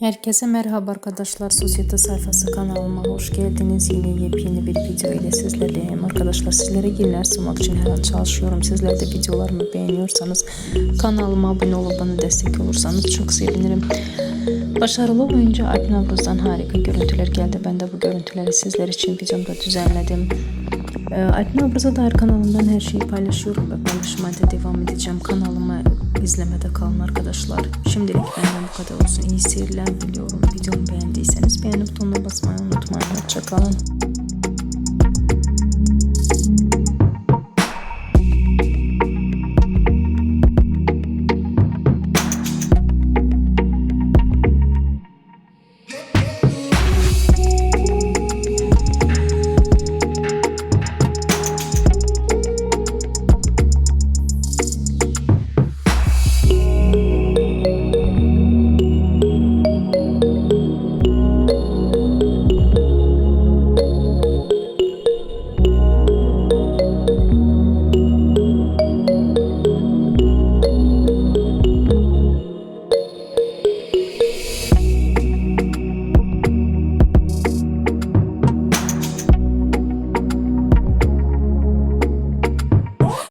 Herkese merhaba arkadaşlar. Sosyete sayfası kanalıma hoş geldiniz. Yine yepyeni bir video ile sizlerleyim. Arkadaşlar sizlere yeniler sunmak için her an çalışıyorum. Sizler de videolarımı beğeniyorsanız kanalıma abone olup bana destek olursanız çok sevinirim. Başarılı oyuncu Alp Navruz'dan harika görüntüler geldi. Ben de bu görüntüleri sizler için videomda düzenledim. Ee, Alp Navruz'a dair kanalımdan her şeyi paylaşıyorum ve paylaşmaya da devam edeceğim. Kanalıma izlemede kalın arkadaşlar. Şimdilik benden bu kadar olsun. İyi seyirler diliyorum. Videomu beğendiyseniz beğeni butonuna basmayı unutmayın. Hoşçakalın.